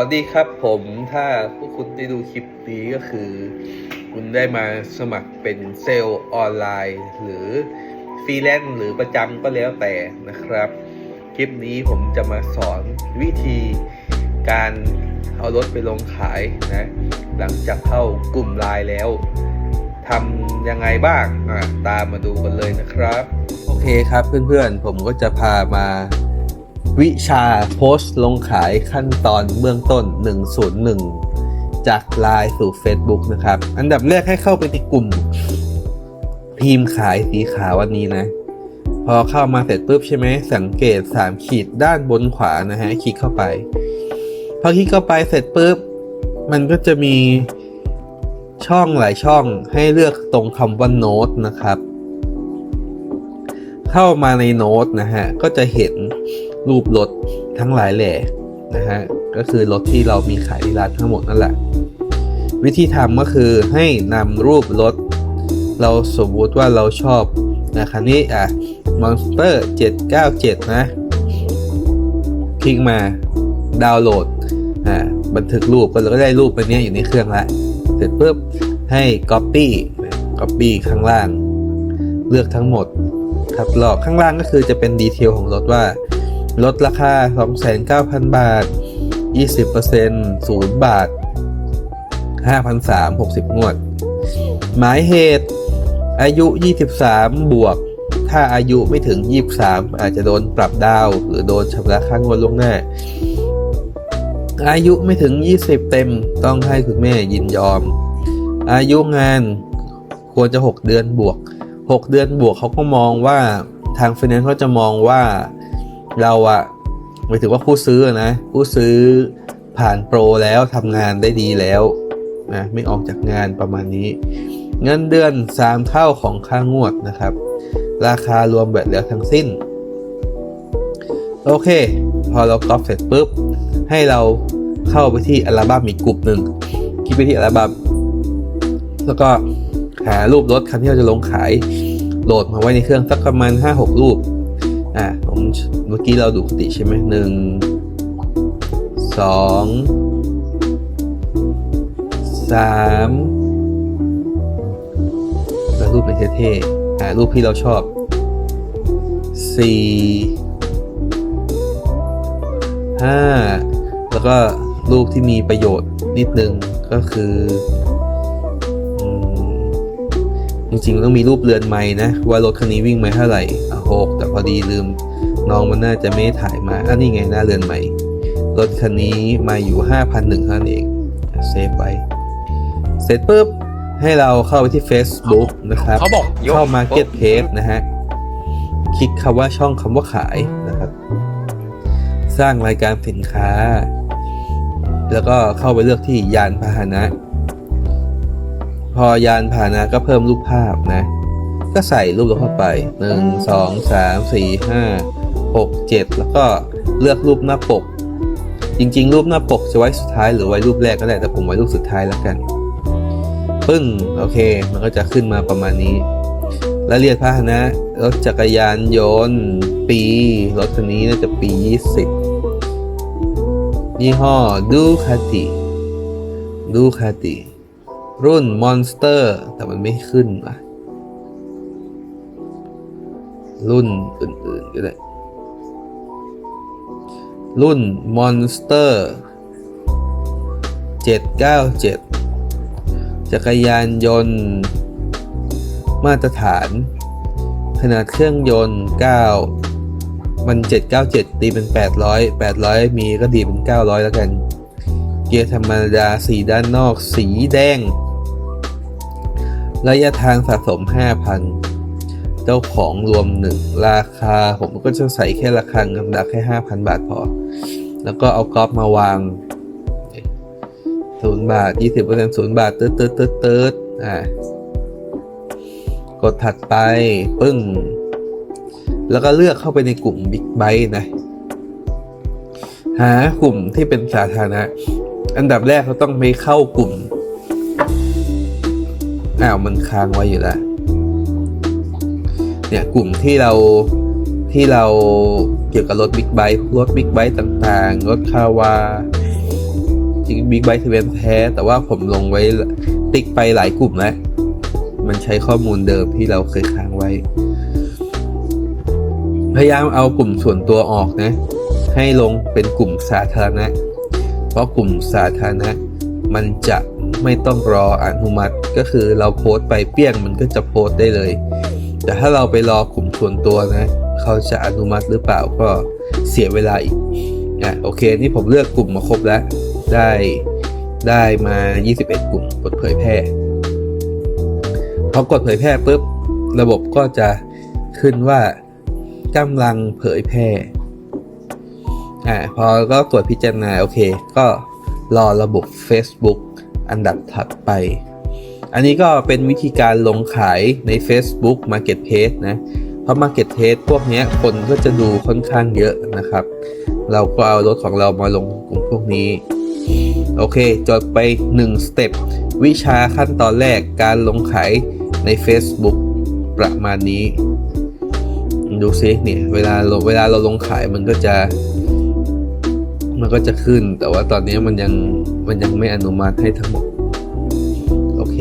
วัสดีครับผมถ้าพวกคุณได้ดูคลิปนี้ก็คือ คุณได้มาสมัครเป็นเซลล์ออนไลน์ หรือฟรีแลนซ์หรือประจำก็แล้วแต่นะครับ คลิปนี้ผมจะมาสอนวิธีการเอารถไปลงขายนะ หลังจากเข้ากลุ่มไลน์แล้วทำยังไงบ้างอะตามมาดูกันเลยนะครับ โอเคครับเพื่อนๆ ผมก็จะพามา วิชาโพสต์ลงขายขั้นตอนเบื้องต้น 101 จากไลน์สู่ Facebook นะครับ อันดับแรกให้เข้าไปที่กลุ่ม ทีมขายสีขาววันนี้นะ พอเข้ามาเสร็จปุ๊บใช่ไหมสังเกต 3 ขีดด้านบนขวานะฮะคลิกเข้าไป พอคลิกเข้าไปเสร็จปุ๊บ มันก็จะมีช่องหลายช่องให้เลือกตรงคำว่าโน้ตนะครับ เข้ามาในโน้ตนะฮะก็จะเห็น รูปรถทั้งหลายแหล่นะฮะก็คือรถที่เรามีขายที่ร้านทั้งหมดนั่นแหละ วิธีทำก็คือให้นำรูปรถ เราสมมติว่าเราชอบนะคันนี้อะ Monster 797 นะ คลิกมาดาวน์โหลดอ่าบันทึกรูปก็เราก็ได้รูปไปเนี้ยอยู่ในเครื่องละเสร็จปุ๊บให้ Copy Copy ข้างล่าง เลือกทั้งหมดครับหลอกข้างล่างก็คือจะเป็นดีเทลของรถว่า ลดราคา 29,000 บาท 20% 0 บาท 5,360 งวด หมายเหตุอายุ 23 บวก ถ้าอายุไม่ถึง 23 อาจจะโดนปรับดาว หรือโดนชำระค่างวดล่วงหน้า อายุไม่ถึง 20 เต็มต้องให้คุณแม่ยินยอม อายุงานควรจะ 6 เดือนบวก 6 เดือนบวกเขาก็มองว่าทางไฟแนนซ์เขาจะมองว่า เราอะหมายถึงว่าผู้ซื้อนะ ผู้ซื้อผ่านโปรแล้วทำงานได้ดีแล้วนะไม่ออกจากงานประมาณนี้ เงินเดือน 3 เท่าของค่างวดนะครับ ราคารวมแบบแล้วทั้งสิ้น โอเค พอเราก๊อปเสร็จปุ๊บ ให้เราเข้าไปที่อัลบั้มอีกกลุ่มหนึ่งคลิกไปที่อัลบั้มแล้วก็หารูปรถคันที่เราจะลงขายโหลดมาไว้ในเครื่องสักประมาณ 5-6 รูป อะผมเมื่อกี้เราดูปกติใช่ไหมหนึ่งสองสามแล้วรูปไหนเท่ๆหารูปที่เราชอบสี่ห้าแล้วก็รูปที่มีประโยชน์นิดนึงก็คือ จริงๆต้องมีรูปเรือนไม้นะ ว่ารถคันนี้วิ่งมาเท่าไหร่อะหกแต่พอดีลืมน้องมันน่าจะไม่ได้ถ่ายมาอันนี้ไงหน้าเรือนไม้รถคันนี้มาอยู่ 5,001เท่านั้นเองเซฟไว้ เสร็จปุ๊บให้เราเข้าไปที่ Facebook นะครับเขาบอกยกเข้า Market Page นะฮะ คลิกคำว่าช่องคำว่าขายนะครับ สร้างรายการสินค้า แล้วก็เข้าไปเลือกที่ยานพาหนะ พอยานพานะก็เพิ่มรูปภาพนะ ก็ใส่รูปเราเข้าไป1 2 3 4 5 6 7แล้วก็เลือกรูปหน้าปก จริง ๆ รูปหน้าปกจะไว้สุดท้ายหรือไว้รูปแรกก็ได้แต่ผมไว้รูปสุดท้ายแล้วกันปึ้งโอเค มันก็จะขึ้นมาประมาณนี้รายละเอียดพาหนะรถจักรยานยนต์ ปีรถคันนี้น่าจะปี 20 ยี่ห้อดูคาติดูคาติ รุ่นมอนสเตอร์แต่มันไม่ขึ้นว่ะ รุ่นอื่นๆก็ได้ รุ่นมอนสเตอร์797 จักรยานยนต์ มาตรฐาน ขนาดเครื่องยนต์ 9 มัน 797 ตีเป็น 800 800 มีก็ดีเป็น 900 แล้วกัน เกียร์ธรรมดาสีด้านนอกสีแดง ระยะทางสะสม 5,000 เจ้าของรวม 1 ราคา ผมก็จะใส่แค่ราคาเงินดักแค่ 5,000 บาทพอ แล้วก็เอากรอล์ฟมาวางศูนย์บาท 20%ศูนย์บาทตืดตืดตืดตืดอ่ากดถัดไป ปึ้ง แล้วก็เลือกเข้าไปในกลุ่ม Big b i t e นะ หากลุ่มที่เป็นสาธารณะ อันดับแรกเราต้องไปเข้ากลุ่ม อ้าวมันค้างไว้อยู่แล้ว เนี่ยกลุ่มที่เราที่เราเกี่ยวกับรถบิ๊กไบค์รถบิ๊กไบค์ต่างๆ รถคาวา Big Bite ทเวนแท้ แต่ว่าผมลงไว้ติ๊กไปหลายกลุ่มแล้ว มันใช้ข้อมูลเดิมที่เราเคยค้างไว้ พยายามเอากลุ่มส่วนตัวออกนะ ให้ลงเป็นกลุ่มสาธารณะ เพราะกลุ่มสาธารณะมันจะ ไม่ต้องรออนุมัติ ก็คือเราโพสต์ไปเปี้ยงมันก็จะโพสต์ได้เลย แต่ถ้าเราไปรอกลุ่มส่วนตัวนะ เขาจะอนุมัติหรือเปล่าก็เสียเวลาอีกอะโอเค นี่ผมเลือกกลุ่มมาครบแล้ว ได้ได้มา 21 กลุ่มกดเผยแพร่พอกดเผยแพร่ปุ๊บระบบก็จะขึ้นว่ากำลังเผยแพร่อ่าพอก็ตรวจพิจารณาโอเค ก็รอระบบ Facebook อันดับถัดไป อันนี้ก็เป็นวิธีการลงขายใน Facebook Marketplace นะ เพราะ Marketplace พวกนี้คนก็จะดูค่อนข้างเยอะนะครับ เราก็เอารถของเรามาลงกลุ่มพวกนี้ โอเคจบไป 1 สเต็ป วิชาขั้นตอนแรกการลงขายใน Facebook ประมาณนี้ ดูซิเนี่ยเวลาเวลาเราลงขายมันก็จะ มันก็จะขึ้น แต่ว่าตอนนี้มันยังมันยังไม่อนุมัติให้ทั้งหมด โอเค